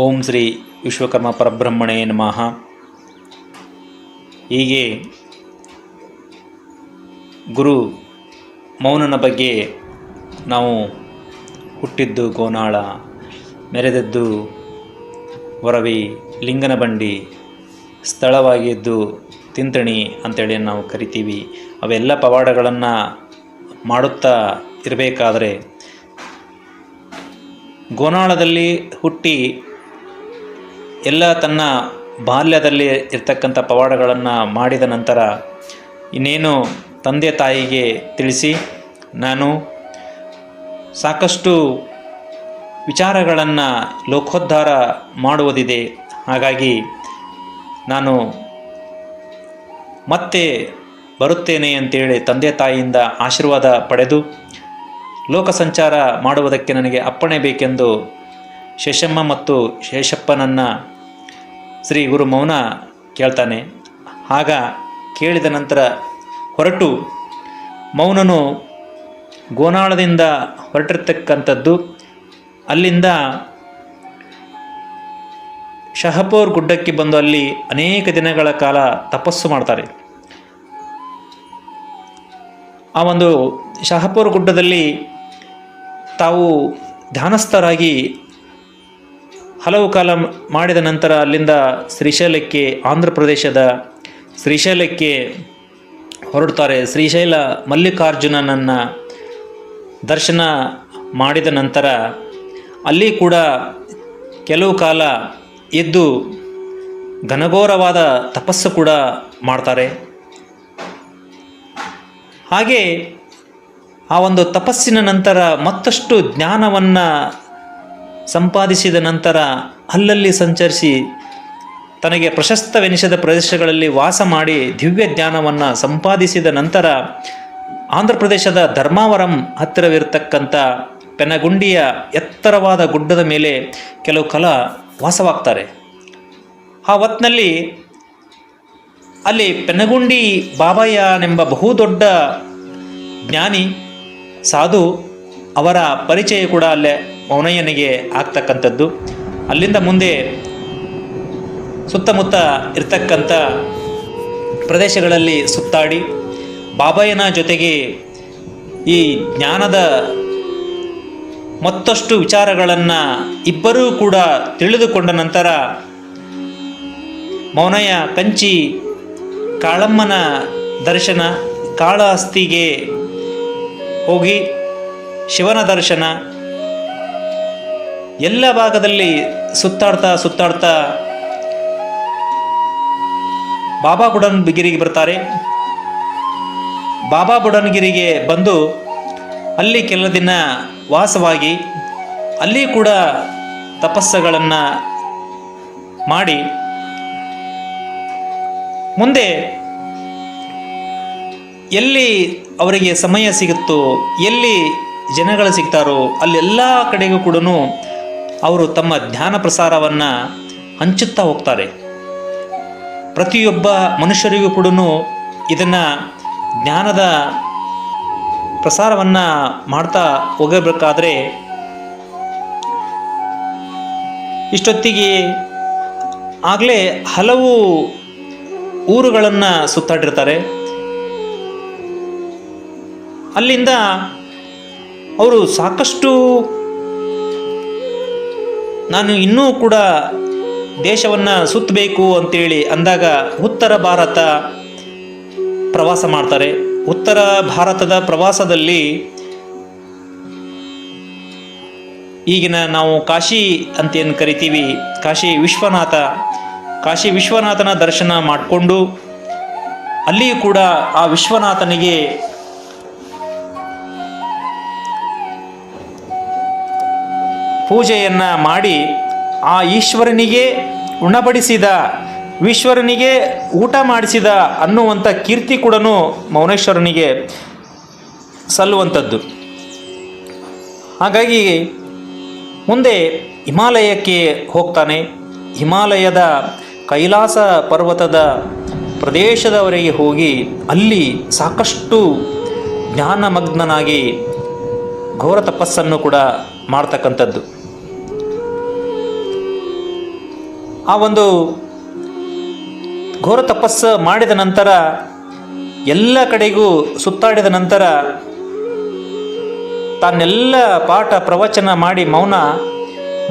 ಓಂ ಶ್ರೀ ವಿಶ್ವಕರ್ಮ ಪರಬ್ರಹ್ಮಣೇ ನಮಃ. ಹೀಗೆ ಗುರು ಮೌನನ ಬಗ್ಗೆ ನಾವು ಹುಟ್ಟಿದ್ದು ಗೋನಾಳ, ಮೆರೆದದ್ದು ವರವಿ, ಲಿಂಗನ ಬಂಡಿ, ಸ್ಥಳವಾಗಿದ್ದು ತಿಂತಣಿ ಅಂತೇಳಿ ನಾವು ಕರಿತೀವಿ. ಅವೆಲ್ಲ ಪವಾಡಗಳನ್ನು ಮಾಡುತ್ತಾ ಇರಬೇಕಾದರೆ ಗೋನಾಳದಲ್ಲಿ ಹುಟ್ಟಿ ಎಲ್ಲ ತನ್ನ ಬಾಲ್ಯದಲ್ಲಿ ಇರ್ತಕ್ಕಂಥ ಪವಾಡಗಳನ್ನು ಮಾಡಿದ ನಂತರ ಇನ್ನೇನು ತಂದೆ ತಾಯಿಗೆ ತಿಳಿಸಿ ನಾನು ಸಾಕಷ್ಟು ವಿಚಾರಗಳನ್ನು ಲೋಕೋದ್ಧಾರ ಮಾಡುವುದಿದೆ. ಹಾಗಾಗಿ ನಾನು ಮತ್ತೆ ಬರುತ್ತೇನೆ ಅಂತೇಳಿ ತಂದೆ ತಾಯಿಯಿಂದ ಆಶೀರ್ವಾದ ಪಡೆದು ಲೋಕ ಸಂಚಾರ ಮಾಡುವುದಕ್ಕೆ ನನಗೆ ಅಪ್ಪಣೆ ಬೇಕೆಂದು ಶೇಷಮ್ಮ ಮತ್ತು ಶೇಷಪ್ಪನನ್ನು ಶ್ರೀ ಗುರು ಮೌನ ಕೇಳ್ತಾನೆ. ಆಗ ಕೇಳಿದ ನಂತರ ಹೊರಟು ಮೌನನು ಗೋನಾಳದಿಂದ ಹೊರಟಿರ್ತಕ್ಕಂಥದ್ದು. ಅಲ್ಲಿಂದ ಶಹಪೋರ್ ಗುಡ್ಡಕ್ಕೆ ಬಂದು ಅಲ್ಲಿ ಅನೇಕ ದಿನಗಳ ಕಾಲ ತಪಸ್ಸು ಮಾಡ್ತಾರೆ. ಆ ಒಂದು ಶಹಪೋರ್ ಗುಡ್ಡದಲ್ಲಿ ತಾವು ಧ್ಯಾನಸ್ಥರಾಗಿ ಹಲವು ಕಾಲ ಮಾಡಿದ ನಂತರ ಅಲ್ಲಿಂದ ಶ್ರೀಶೈಲಕ್ಕೆ ಆಂಧ್ರ ಪ್ರದೇಶದ ಶ್ರೀಶೈಲಕ್ಕೆ ಹೊರಡ್ತಾರೆ ಶ್ರೀಶೈಲ ಮಲ್ಲಿಕಾರ್ಜುನನನ್ನು ದರ್ಶನ ಮಾಡಿದ ನಂತರ ಅಲ್ಲಿ ಕೂಡ ಕೆಲವು ಕಾಲ ಎದ್ದು ಘನಘೋರವಾದ ತಪಸ್ಸು ಕೂಡ ಮಾಡ್ತಾರೆ. ಹಾಗೆ ಆ ಒಂದು ತಪಸ್ಸಿನ ನಂತರ ಮತ್ತಷ್ಟು ಜ್ಞಾನವನ್ನು ಸಂಪಾದಿಸಿದ ನಂತರ ಅಲ್ಲಲ್ಲಿ ಸಂಚರಿಸಿ ತನಗೆ ಪ್ರಶಸ್ತವೆನಿಸಿದ ಪ್ರದೇಶಗಳಲ್ಲಿ ವಾಸ ಮಾಡಿ ದಿವ್ಯ ಜ್ಞಾನವನ್ನು ಸಂಪಾದಿಸಿದ ನಂತರ ಆಂಧ್ರ ಪ್ರದೇಶದ ಧರ್ಮಾವರಂ ಹತ್ತಿರವಿರತಕ್ಕಂಥ ಪೆನಗುಂಡಿಯ ಎತ್ತರವಾದ ಗುಡ್ಡದ ಮೇಲೆ ಕೆಲವು ಕಾಲ ವಾಸವಾಗ್ತಾರೆ. ಆ ಹೊತ್ತಿನಲ್ಲಿ ಅಲ್ಲಿ ಪೆನಗುಂಡಿ ಬಾಬಯ್ಯನೆಂಬ ಬಹುದೊಡ್ಡ ಜ್ಞಾನಿ ಸಾಧು ಅವರ ಪರಿಚಯ ಕೂಡ ಅಲ್ಲೇ ಮೌನಯ್ಯನಿಗೆ ಆಗ್ತಕ್ಕಂಥದ್ದು. ಅಲ್ಲಿಂದ ಮುಂದೆ ಸುತ್ತಮುತ್ತ ಇರ್ತಕ್ಕಂಥ ಪ್ರದೇಶಗಳಲ್ಲಿ ಸುತ್ತಾಡಿ ಬಾಬಯ್ಯನ ಜೊತೆಗೆ ಈ ಜ್ಞಾನದ ಮತ್ತಷ್ಟು ವಿಚಾರಗಳನ್ನು ಇಬ್ಬರೂ ಕೂಡ ತಿಳಿದುಕೊಂಡ ನಂತರ ಮೌನಯ್ಯ ಕಂಚಿ ಕಾಳಮ್ಮನ ದರ್ಶನ, ಕಾಳಹಸ್ತಿಗೆ ಹೋಗಿ ಶಿವನ ದರ್ಶನ ಎಲ್ಲ ಭಾಗದಲ್ಲಿ ಸುತ್ತಾಡ್ತಾ ಸುತ್ತಾಡ್ತಾ ಬಾಬಾ ಬುಡನ್ಗಿರಿಗೆ ಬರ್ತಾರೆ. ಬಾಬಾ ಬುಡನ್ಗಿರಿಗೆ ಬಂದು ಅಲ್ಲಿ ಕೆಲ ದಿನ ವಾಸವಾಗಿ ಅಲ್ಲಿ ಕೂಡ ತಪಸ್ಸುಗಳನ್ನು ಮಾಡಿ ಮುಂದೆ ಎಲ್ಲಿ ಅವರಿಗೆ ಸಮಯ ಸಿಗುತ್ತೋ, ಎಲ್ಲಿ ಜನಗಳು ಸಿಗ್ತಾರೋ, ಅಲ್ಲೆಲ್ಲ ಕಡೆಗೂ ಕೂಡ ಅವರು ತಮ್ಮ ಧ್ಯಾನ ಪ್ರಸಾರವನ್ನು ಹಂಚುತ್ತಾ ಹೋಗ್ತಾರೆ. ಪ್ರತಿಯೊಬ್ಬ ಮನುಷ್ಯರಿಗೂ ಕೂಡ ಇದನ್ನು ಜ್ಞಾನದ ಪ್ರಸಾರವನ್ನು ಮಾಡ್ತಾ ಹೋಗಬೇಕಾದ್ರೆ ಇಷ್ಟೊತ್ತಿಗೆ ಆಗಲೇ ಹಲವು ಊರುಗಳನ್ನು ಸುತ್ತಾಡಿರ್ತಾರೆ. ಅಲ್ಲಿಂದ ಅವರು ಸಾಕಷ್ಟು ನಾನು ಇನ್ನೂ ಕೂಡ ದೇಶವನ್ನು ಸುತ್ತಬೇಕು ಅಂತೇಳಿ ಅಂದಾಗ ಉತ್ತರ ಭಾರತ ಪ್ರವಾಸ ಮಾಡ್ತಾರೆ. ಉತ್ತರ ಭಾರತದ ಪ್ರವಾಸದಲ್ಲಿ ಈಗಿನ ನಾವು ಕಾಶಿ ಅಂತೇನು ಕರಿತೀವಿ, ಕಾಶಿ ವಿಶ್ವನಾಥ, ಕಾಶಿ ವಿಶ್ವನಾಥನ ದರ್ಶನ ಮಾಡಿಕೊಂಡು ಅಲ್ಲಿಯೂ ಕೂಡ ಆ ವಿಶ್ವನಾಥನಿಗೆ ಪೂಜೆಯನ್ನು ಮಾಡಿ ಆ ಈಶ್ವರನಿಗೆ ಉಣಬಡಿಸಿದ ಈಶ್ವರನಿಗೆ ಊಟ ಮಾಡಿಸಿದ ಅನ್ನುವಂಥ ಕೀರ್ತಿ ಕೂಡ ಮೌನೇಶ್ವರನಿಗೆ ಸಲ್ಲುವಂಥದ್ದು. ಹಾಗಾಗಿ ಮುಂದೆ ಹಿಮಾಲಯಕ್ಕೆ ಹೋಗ್ತಾನೆ. ಹಿಮಾಲಯದ ಕೈಲಾಸ ಪರ್ವತದ ಪ್ರದೇಶದವರೆಗೆ ಹೋಗಿ ಅಲ್ಲಿ ಸಾಕಷ್ಟು ಜ್ಞಾನಮಗ್ನನಾಗಿ ಘೋರ ತಪಸ್ಸನ್ನು ಕೂಡ ಮಾಡ್ತಕ್ಕಂಥದ್ದು. ಆ ಒಂದು ಘೋರ ತಪಸ್ಸು ಮಾಡಿದ ನಂತರ ಎಲ್ಲ ಕಡೆಗೂ ಸುತ್ತಾಡಿದ ನಂತರ ತಾನೆಲ್ಲ ಪಾಠ ಪ್ರವಚನ ಮಾಡಿ ಮೌನ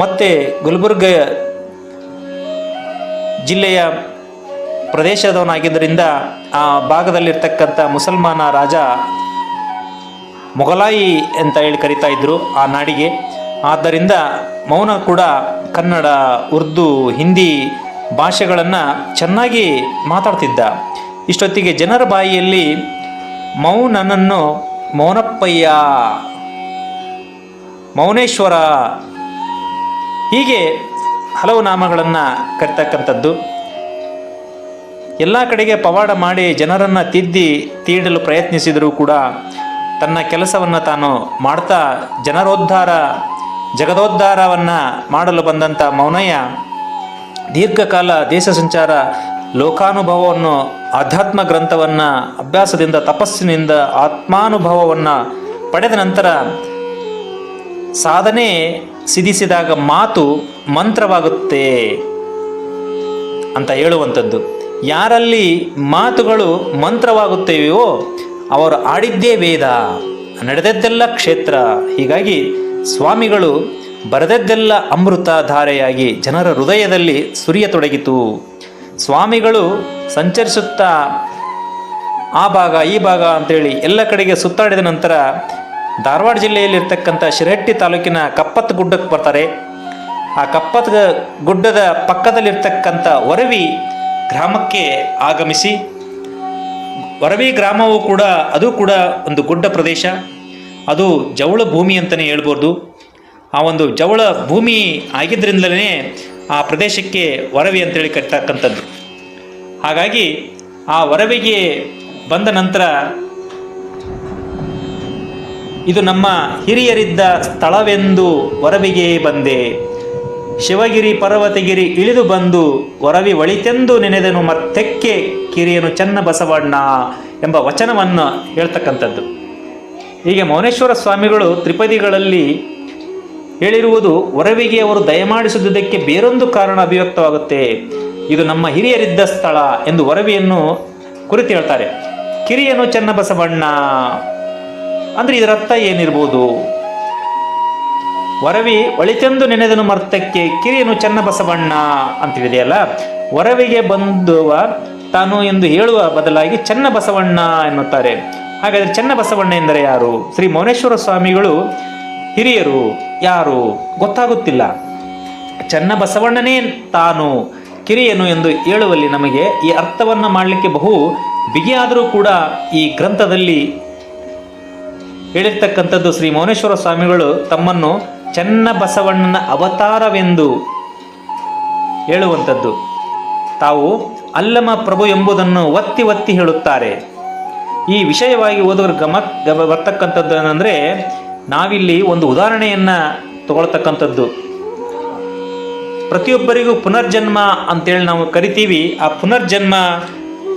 ಮತ್ತೆ ಗುಲ್ಬರ್ಗ ಜಿಲ್ಲೆಯ ಪ್ರದೇಶದವನಾಗಿದ್ದರಿಂದ ಆ ಭಾಗದಲ್ಲಿರ್ತಕ್ಕಂಥ ಮುಸಲ್ಮಾನ ರಾಜ ಮೊಘಲಾಯಿ ಅಂತ ಹೇಳಿ ಕರಿತಾ ಇದ್ದರು ಆ ನಾಡಿಗೆ. ಆದ್ದರಿಂದ ಮೌನ ಕೂಡ ಕನ್ನಡ, ಉರ್ದು, ಹಿಂದಿ ಭಾಷೆಗಳನ್ನು ಚೆನ್ನಾಗಿ ಮಾತಾಡ್ತಿದ್ದ. ಇಷ್ಟೊತ್ತಿಗೆ ಜನರ ಬಾಯಿಯಲ್ಲಿ ಮೌನನನ್ನು ಮೌನಪ್ಪಯ್ಯ, ಮೌನೇಶ್ವರ ಹೀಗೆ ಹಲವು ನಾಮಗಳನ್ನು ಕರಿತಕ್ಕಂಥದ್ದು. ಎಲ್ಲ ಕಡೆಗೆ ಪವಾಡ ಮಾಡಿ ಜನರನ್ನು ತಿದ್ದಿ, ತೀಡಲು ಪ್ರಯತ್ನಿಸಿದರೂ ಕೂಡ ತನ್ನ ಕೆಲಸವನ್ನು ತಾನು ಮಾಡ್ತಾ ಜನರೋದ್ಧಾರ, ಜಗದೋದ್ಧಾರವನ್ನು ಮಾಡಲು ಬಂದಂಥ ಮೌನಯ್ಯ, ದೀರ್ಘಕಾಲ ದೇಶ ಸಂಚಾರ, ಲೋಕಾನುಭವವನ್ನು, ಆಧ್ಯಾತ್ಮ ಗ್ರಂಥವನ್ನು, ಅಭ್ಯಾಸದಿಂದ, ತಪಸ್ಸಿನಿಂದ, ಆತ್ಮಾನುಭವವನ್ನು ಪಡೆದ ನಂತರ ಸಾಧನೆ ಸಿಧಿಸಿದಾಗ ಮಾತು ಮಂತ್ರವಾಗುತ್ತೆ ಅಂತ ಹೇಳುವಂಥದ್ದು. ಯಾರಲ್ಲಿ ಮಾತುಗಳು ಮಂತ್ರವಾಗುತ್ತವೆಯೋ ಅವರು ಆಡಿದ್ದೇ ವೇದ, ನಡೆದದ್ದೆಲ್ಲ ಕ್ಷೇತ್ರ. ಹೀಗಾಗಿ ಸ್ವಾಮಿಗಳು ಬರೆದದ್ದೆಲ್ಲ ಅಮೃತ ಧಾರೆಯಾಗಿ ಜನರ ಹೃದಯದಲ್ಲಿ ಸುರಿಯತೊಡಗಿತು ಸ್ವಾಮಿಗಳು ಸಂಚರಿಸುತ್ತಾ ಆ ಭಾಗ, ಈ ಭಾಗ ಅಂತೇಳಿ ಎಲ್ಲ ಕಡೆಗೆ ಸುತ್ತಾಡಿದ ನಂತರ ಧಾರವಾಡ ಜಿಲ್ಲೆಯಲ್ಲಿರ್ತಕ್ಕಂಥ ಶಿರಹಟ್ಟಿ ತಾಲೂಕಿನ ಕಪ್ಪತ್ ಗುಡ್ಡಕ್ಕೆ ಬರ್ತಾರೆ. ಆ ಕಪ್ಪತ್ ಗುಡ್ಡದ ಪಕ್ಕದಲ್ಲಿರ್ತಕ್ಕಂಥ ವರವಿ ಗ್ರಾಮಕ್ಕೆ ಆಗಮಿಸಿ ವರವಿ ಗ್ರಾಮವು ಕೂಡ, ಅದು ಕೂಡ ಒಂದು ಗುಡ್ಡ ಪ್ರದೇಶ. ಅದು ಜವಳ ಭೂಮಿ ಅಂತಲೇ ಹೇಳ್ಬೋದು. ಆ ಒಂದು ಜವಳ ಭೂಮಿ ಆಗಿದ್ದರಿಂದಲೇ ಆ ಪ್ರದೇಶಕ್ಕೆ ವರವಿ ಅಂತೇಳಿ ಕರಿತಕ್ಕಂಥದ್ದು. ಹಾಗಾಗಿ ಆ ವರವಿಗೆ ಬಂದ ನಂತರ ಇದು ನಮ್ಮ ಹಿರಿಯರಿದ್ದ ಸ್ಥಳವೆಂದು ವರವಿಗೆ ಬಂದೆ. ಶಿವಗಿರಿ ಪರ್ವತಗಿರಿ ಇಳಿದು ಬಂದು ಒರವಿ ಒಳಿತೆಂದು ನೆನೆದನು ಮತ್ತೆಕ್ಕೆ ಕಿರಿಯನು ಚನ್ನ ಬಸವಣ್ಣ ಎಂಬ ವಚನವನ್ನು ಹೇಳ್ತಕ್ಕಂಥದ್ದು. ಹೀಗೆ ಮೌನೇಶ್ವರ ಸ್ವಾಮಿಗಳು ತ್ರಿಪದಿಗಳಲ್ಲಿ ಹೇಳಿರುವುದು ಒರವಿಗೆ ಅವರು ದಯಮಾಡಿಸುವುದಕ್ಕೆ ಬೇರೊಂದು ಕಾರಣ ಅಭಿವ್ಯಕ್ತವಾಗುತ್ತೆ. ಇದು ನಮ್ಮ ಹಿರಿಯರಿದ್ದ ಸ್ಥಳ ಎಂದು ವರವಿಯನ್ನು ಕುರಿತು ಹೇಳ್ತಾರೆ. ಕಿರಿಯನು ಚನ್ನಬಸವಣ್ಣ. ಅಂದರೆ ಇದರ ಅರ್ಥ ಏನಿರ್ಬೋದು? ವರವಿ ಒಳಿತೆಂದು ನೆನೆದನು ಮರ್ತಕ್ಕೆ ಕಿರಿಯನು ಚನ್ನಬಸವಣ್ಣ ಅಂತಿದೆಯಲ್ಲ ವರವಿಗೆ ಬಂದುವ ತಾನು ಎಂದು ಹೇಳುವ ಬದಲಾಗಿ ಚನ್ನಬಸವಣ್ಣ ಎನ್ನುತ್ತಾರೆ. ಹಾಗಾದರೆ ಚನ್ನಬಸವಣ್ಣ ಎಂದರೆ ಯಾರು? ಶ್ರೀ ಮೌನೇಶ್ವರ ಸ್ವಾಮಿಗಳು ಹಿರಿಯರು, ಯಾರು? ಗೊತ್ತಾಗುತ್ತಿಲ್ಲ. ಚನ್ನಬಸವಣ್ಣನೇ ತಾನು ಕಿರಿಯನು ಎಂದು ಹೇಳುವಲ್ಲಿ ನಮಗೆ ಈ ಅರ್ಥವನ್ನು ಮಾಡಲಿಕ್ಕೆ ಬಹು ಬಿಗಿಯಾದರೂ ಕೂಡ ಈ ಗ್ರಂಥದಲ್ಲಿ ಹೇಳಿರ್ತಕ್ಕಂಥದ್ದು ಶ್ರೀ ಮೌನೇಶ್ವರ ಸ್ವಾಮಿಗಳು ತಮ್ಮನ್ನು ಚನ್ನಬಸವಣ್ಣನ ಅವತಾರವೆಂದು ಹೇಳುವಂಥದ್ದು. ತಾವು ಅಲ್ಲಮ ಪ್ರಭು ಎಂಬುದನ್ನು ಒತ್ತಿ ಒತ್ತಿ ಹೇಳುತ್ತಾರೆ. ಈ ವಿಷಯವಾಗಿ ಓದುವರು ಗಮ ಗಮ, ಬರ್ತಕ್ಕಂಥದ್ದು ಏನಂದರೆ, ನಾವಿಲ್ಲಿ ಒಂದು ಉದಾಹರಣೆಯನ್ನು ತಗೊಳ್ತಕ್ಕಂಥದ್ದು. ಪ್ರತಿಯೊಬ್ಬರಿಗೂ ಪುನರ್ಜನ್ಮ ಅಂತೇಳಿ ನಾವು ಕರಿತೀವಿ. ಆ ಪುನರ್ಜನ್ಮ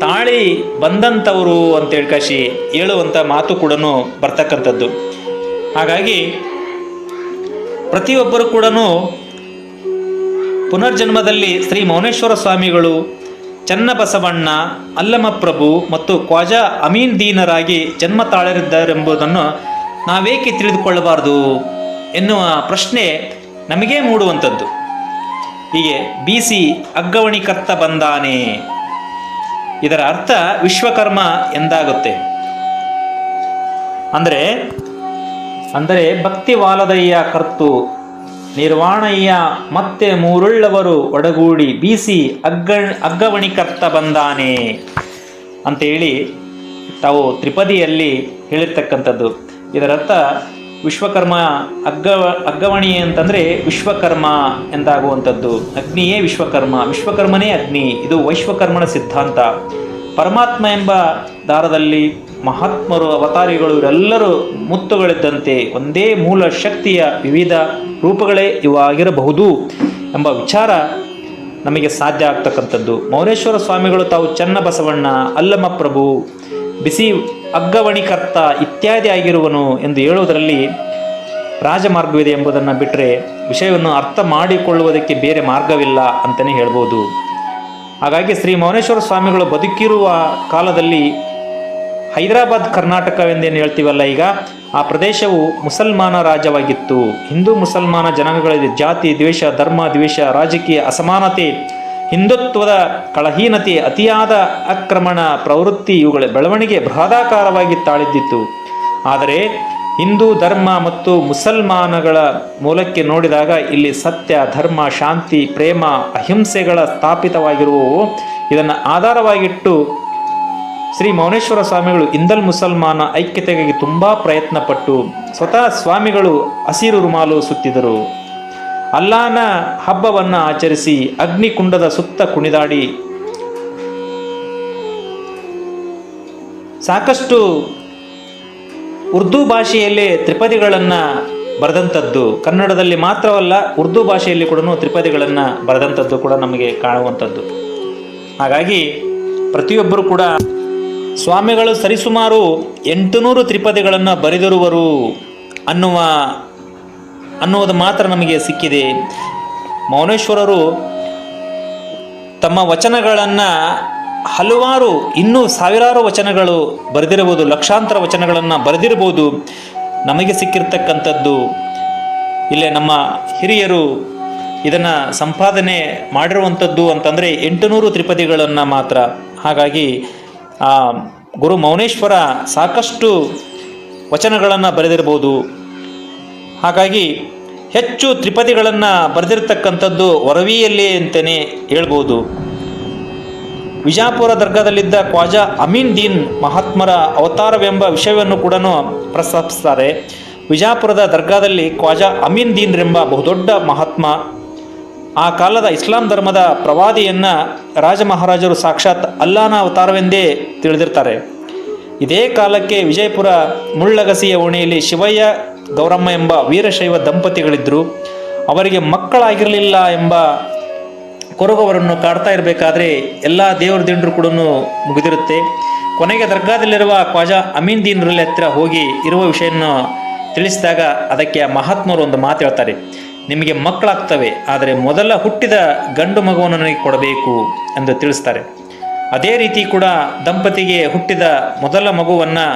ತಾಳಿ ಬಂದಂಥವರು ಅಂತೇಳಿ ಕಾಶಿ ಹೇಳುವಂಥ ಮಾತು ಕೂಡ ಬರ್ತಕ್ಕಂಥದ್ದು. ಹಾಗಾಗಿ ಪ್ರತಿಯೊಬ್ಬರು ಕೂಡ ಪುನರ್ಜನ್ಮದಲ್ಲಿ ಶ್ರೀ ಮೌನೇಶ್ವರ ಸ್ವಾಮಿಗಳು ಚನ್ನಬಸವಣ್ಣ, ಅಲ್ಲಮಪ್ರಭು ಮತ್ತು ಖ್ವಾಜಾ ಅಮೀನ್ ದೀನರಾಗಿ ಜನ್ಮ ತಾಳರಿದ್ದಾರೆಂಬುದನ್ನು ನಾವೇಕೆ ತಿಳಿದುಕೊಳ್ಳಬಾರದು ಎನ್ನುವ ಪ್ರಶ್ನೆ ನಮಗೇ ಮೂಡುವಂಥದ್ದು. ಹೀಗೆ ಬಿ ಸಿ ಅಗ್ಗವಣಿಕರ್ತ ಬಂದಾನೆ. ಇದರ ಅರ್ಥ ವಿಶ್ವಕರ್ಮ ಎಂದಾಗುತ್ತೆ. ಅಂದರೆ ಅಂದರೆ ಭಕ್ತಿವಾಲದಯ್ಯ ಕರ್ತು. ನಿರ್ವಾಣಯ್ಯ ಮತ್ತೆ ಮೂರುಳ್ಳವರು ಒಡಗೂಡಿ ಬೀಸಿ ಅಗ್ಗ, ಅಗ್ಗವಣಿಕರ್ತ ಬಂದಾನೆ. ಅಂತೇಳಿ ತಾವು ತ್ರಿಪದಿಯಲ್ಲಿ ಹೇಳಿರ್ತಕ್ಕಂಥದ್ದು. ಇದರರ್ಥ ವಿಶ್ವಕರ್ಮ ಅಗ್ಗ, ಅಗ್ಗವಣಿ ಅಂತಂದರೆ ವಿಶ್ವಕರ್ಮ ಎಂದಾಗುವಂಥದ್ದು. ಅಗ್ನಿಯೇ ವಿಶ್ವಕರ್ಮ, ವಿಶ್ವಕರ್ಮನೇ ಅಗ್ನಿ, ಇದು ವೈಶ್ವಕರ್ಮನ ಸಿದ್ಧಾಂತ. ಪರಮಾತ್ಮ ಎಂಬ ದಾರದಲ್ಲಿ ಮಹಾತ್ಮರು, ಅವತಾರಿಗಳು ಇವರೆಲ್ಲರೂ ಮುತ್ತುಗಳಿದ್ದಂತೆ ಒಂದೇ ಮೂಲ ಶಕ್ತಿಯ ವಿವಿಧ ರೂಪಗಳೇ ಇವಾಗಿರಬಹುದು ಎಂಬ ವಿಚಾರ ನಮಗೆ ಸಾಧ್ಯ ಆಗ್ತಕ್ಕಂಥದ್ದು. ಮೌನೇಶ್ವರ ಸ್ವಾಮಿಗಳು ತಾವು ಚನ್ನಬಸವಣ್ಣ ಅಲ್ಲಮ ಪ್ರಭು ಬಿಸಿ ಅಗ್ಗವಣಿಕರ್ತ ಇತ್ಯಾದಿ ಆಗಿರುವನು ಎಂದು ಹೇಳುವುದರಲ್ಲಿ ರಾಜಮಾರ್ಗವಿದೆ ಎಂಬುದನ್ನು ಬಿಟ್ಟರೆ ವಿಷಯವನ್ನು ಅರ್ಥ ಮಾಡಿಕೊಳ್ಳುವುದಕ್ಕೆ ಬೇರೆ ಮಾರ್ಗವಿಲ್ಲ ಅಂತಲೇ ಹೇಳ್ಬೋದು. ಹಾಗಾಗಿ ಶ್ರೀ ಮೌನೇಶ್ವರ ಸ್ವಾಮಿಗಳು ಬದುಕಿರುವ ಕಾಲದಲ್ಲಿ ಹೈದರಾಬಾದ್ ಕರ್ನಾಟಕವೆಂದೇನು ಹೇಳ್ತೀವಲ್ಲ ಈಗ, ಆ ಪ್ರದೇಶವು ಮುಸಲ್ಮಾನ ರಾಜ್ಯವಾಗಿತ್ತು. ಹಿಂದೂ ಮುಸಲ್ಮಾನ ಜನಾಂಗಗಳಲ್ಲಿ ಜಾತಿ, ದ್ವೇಷ, ಧರ್ಮ, ದ್ವೇಷ, ರಾಜಕೀಯ ಅಸಮಾನತೆ, ಹಿಂದುತ್ವದ ಕಳಹೀನತೆ, ಅತಿಯಾದ ಆಕ್ರಮಣ, ಪ್ರವೃತ್ತಿ ಇವುಗಳ ಬೆಳವಣಿಗೆ ಬೃಹದಾಕಾರವಾಗಿ ತಾಳಿದ್ದಿತ್ತು. ಆದರೆ ಹಿಂದೂ ಧರ್ಮ ಮತ್ತು ಮುಸಲ್ಮಾನಗಳ ಮೂಲಕ್ಕೆ ನೋಡಿದಾಗ ಇಲ್ಲಿ ಸತ್ಯ, ಧರ್ಮ, ಶಾಂತಿ, ಪ್ರೇಮ, ಅಹಿಂಸೆಗಳ ಸ್ಥಾಪಿತವಾಗಿರುವವು. ಇದನ್ನು ಆಧಾರವಾಗಿಟ್ಟು ಶ್ರೀ ಮೌನೇಶ್ವರ ಸ್ವಾಮಿಗಳು ಇಂದಲ್ ಮುಸಲ್ಮಾನ ಐಕ್ಯತೆಗಾಗಿ ತುಂಬ ಪ್ರಯತ್ನಪಟ್ಟು ಸ್ವತಃ ಸ್ವಾಮಿಗಳು ಹಸಿರು ರುಮಾಲು ಸುತ್ತಿದರು. ಅಲ್ಲಾನ ಹಬ್ಬವನ್ನು ಆಚರಿಸಿ ಅಗ್ನಿಕುಂಡದ ಸುತ್ತ ಕುಣಿದಾಡಿ ಸಾಕಷ್ಟು ಉರ್ದು ಭಾಷೆಯಲ್ಲೇ ತ್ರಿಪದಿಗಳನ್ನು ಬರೆದಂಥದ್ದು. ಕನ್ನಡದಲ್ಲಿ ಮಾತ್ರವಲ್ಲ, ಉರ್ದು ಭಾಷೆಯಲ್ಲಿ ಕೂಡ ತ್ರಿಪದಿಗಳನ್ನು ಬರೆದಂಥದ್ದು ಕೂಡ ನಮಗೆ ಕಾಣುವಂಥದ್ದು. ಹಾಗಾಗಿ ಪ್ರತಿಯೊಬ್ಬರು ಕೂಡ ಸ್ವಾಮಿಗಳು ಸರಿಸುಮಾರು ಎಂಟುನೂರು ತ್ರಿಪದಿಗಳನ್ನು ಬರೆದಿರುವರು ಅನ್ನುವ, ಅನ್ನುವುದು ಮಾತ್ರ ನಮಗೆ ಸಿಕ್ಕಿದೆ. ಮೌನೇಶ್ವರರು ತಮ್ಮ ವಚನಗಳನ್ನು ಹಲವಾರು ಇನ್ನೂ ಸಾವಿರಾರು ವಚನಗಳು ಬರೆದಿರಬಹುದು, ಲಕ್ಷಾಂತರ ವಚನಗಳನ್ನು ಬರೆದಿರಬಹುದು. ನಮಗೆ ಸಿಕ್ಕಿರ್ತಕ್ಕಂಥದ್ದು ಇಲ್ಲೇ ನಮ್ಮ ಹಿರಿಯರು ಇದನ್ನು ಸಂಪಾದನೆ ಮಾಡಿರುವಂಥದ್ದು ಅಂತಂದರೆ ಎಂಟುನೂರು ತ್ರಿಪದಿಗಳನ್ನು ಮಾತ್ರ. ಹಾಗಾಗಿ ಆ ಗುರು ಮೌನೇಶ್ವರ ಸಾಕಷ್ಟು ವಚನಗಳನ್ನು ಬರೆದಿರ್ಬೋದು ಹಾಗಾಗಿ ಹೆಚ್ಚು ತ್ರಿಪದಿಗಳನ್ನು ಬರೆದಿರ್ತಕ್ಕಂಥದ್ದು ವರವಿಯಲ್ಲಿ ಅಂತಲೇ ಹೇಳ್ಬೋದು. ವಿಜಾಪುರ ದರ್ಗಾದಲ್ಲಿದ್ದ ಖ್ವಾಜಾ ಅಮೀನ್ ದೀನ್ ಮಹಾತ್ಮರ ಅವತಾರವೆಂಬ ವಿಷಯವನ್ನು ಕೂಡ ಪ್ರಸ್ತಾಪಿಸ್ತಾರೆ. ವಿಜಾಪುರದ ದರ್ಗಾದಲ್ಲಿ ಖ್ವಾಜಾ ಅಮೀನ್ ದೀನ್ ಎಂಬ ಬಹುದೊಡ್ಡ ಮಹಾತ್ಮ. ಆ ಕಾಲದ ಇಸ್ಲಾಂ ಧರ್ಮದ ಪ್ರವಾದಿಯನ್ನು ರಾಜ ಮಹಾರಾಜರು ಸಾಕ್ಷಾತ್ ಅಲ್ಲಾನ ಅವತಾರವೆಂದೇ ತಿಳಿದಿರ್ತಾರೆ. ಇದೇ ಕಾಲಕ್ಕೆ ವಿಜಯಪುರ ಮುಳ್ಳಗಸಿಯ ಓಣಿಯಲ್ಲಿ ಶಿವಯ್ಯ ಗೌರಮ್ಮ ಎಂಬ ವೀರಶೈವ ದಂಪತಿಗಳಿದ್ದರು ಅವರಿಗೆ ಮಕ್ಕಳಾಗಿರಲಿಲ್ಲ ಎಂಬ ಕೊರಗವರನ್ನು ಕಾಡ್ತಾ ಇರಬೇಕಾದ್ರೆ ಎಲ್ಲ ದೇವರ ದಿಂಡರು ಕೂಡ ಮುಗಿದಿರುತ್ತೆ. ಕೊನೆಗೆ ದರ್ಗಾದಲ್ಲಿರುವ ಖ್ವಾಜಾ ಅಮೀನ್ ದೀನ್ರಲ್ಲಿ ಹತ್ತಿರ ಹೋಗಿ ಇರುವ ವಿಷಯವನ್ನು ತಿಳಿಸಿದಾಗ ಅದಕ್ಕೆ ಮಹಾತ್ಮರು ಒಂದು ಮಾತು ಹೇಳ್ತಾರೆ. ನಿಮಗೆ ಮಕ್ಕಳಾಗ್ತವೆ, ಆದರೆ ಮೊದಲ ಹುಟ್ಟಿದ ಗಂಡು ಮಗುವನ್ನು ನನಗೆ ಕೊಡಬೇಕು ಎಂದು ತಿಳಿಸ್ತಾರೆ. ಅದೇ ರೀತಿ ಕೂಡ ದಂಪತಿಗೆ ಹುಟ್ಟಿದ ಮೊದಲ ಮಗುವನ್ನು